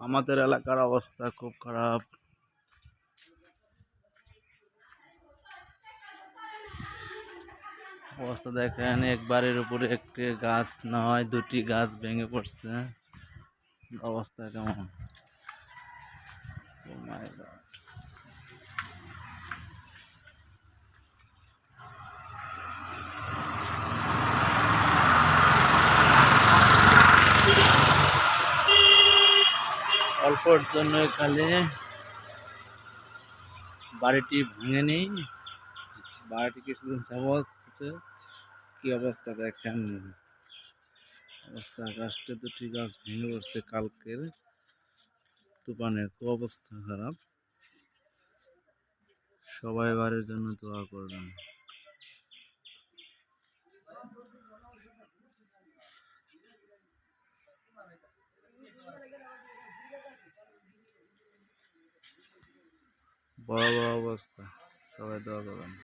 আমাদের এলাকার অবস্থা খুব খারাপ। অবস্থা দেখেন এক বাড়ির উপরে একটি গাছ নয়, দুটি গাছ ভেঙে পড়ছে। অবস্থা কেমন? Oh my God. অল্পর জন্য খালি বাড়িটি ভাঙেনি বাড়িটি কিছুদিন যাবৎ হচ্ছে। কি অবস্থা দেখেন? অবস্থা গাছটা দুটি গাছ ভেঙে পড়ছে কালকের। তুফানের খুব অবস্থা খারাপ। সবাই বাড়ির জন্য দোয়া করবেন। বড় বড় অবস্থা। সবাই দোয়া করবেন।